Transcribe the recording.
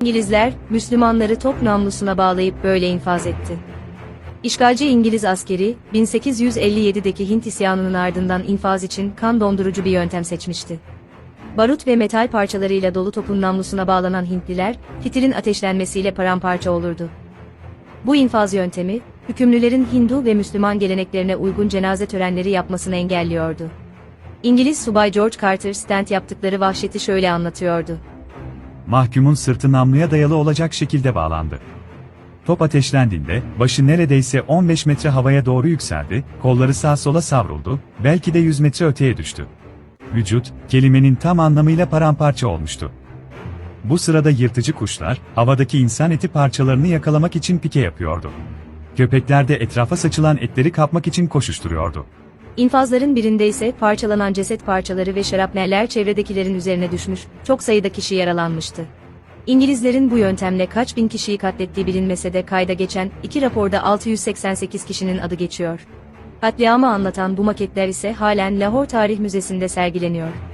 İngilizler, Müslümanları top namlusuna bağlayıp böyle infaz etti. İşgalci İngiliz askeri, 1857'deki Hint isyanının ardından infaz için kan dondurucu bir yöntem seçmişti. Barut ve metal parçalarıyla dolu topun namlusuna bağlanan Hintliler, fitilin ateşlenmesiyle paramparça olurdu. Bu infaz yöntemi, hükümlülerin Hindu ve Müslüman geleneklerine uygun cenaze törenleri yapmasını engelliyordu. İngiliz subay George Carter Stent yaptıkları vahşeti şöyle anlatıyordu. Mahkumun sırtı namluya dayalı olacak şekilde bağlandı. Top ateşlendiğinde, başı neredeyse 15 metre havaya doğru yükseldi, kolları sağa sola savruldu, belki de 100 metre öteye düştü. Vücut, kelimenin tam anlamıyla paramparça olmuştu. Bu sırada yırtıcı kuşlar, havadaki insan eti parçalarını yakalamak için pike yapıyordu. Köpekler de etrafa saçılan etleri kapmak için koşuşturuyordu. İnfazların birinde ise parçalanan ceset parçaları ve şarapneller çevredekilerin üzerine düşmüş, çok sayıda kişi yaralanmıştı. İngilizlerin bu yöntemle kaç bin kişiyi katlettiği bilinmese de kayda geçen iki raporda 688 kişinin adı geçiyor. Katliamı anlatan bu maketler ise halen Lahore Tarih Müzesi'nde sergileniyor.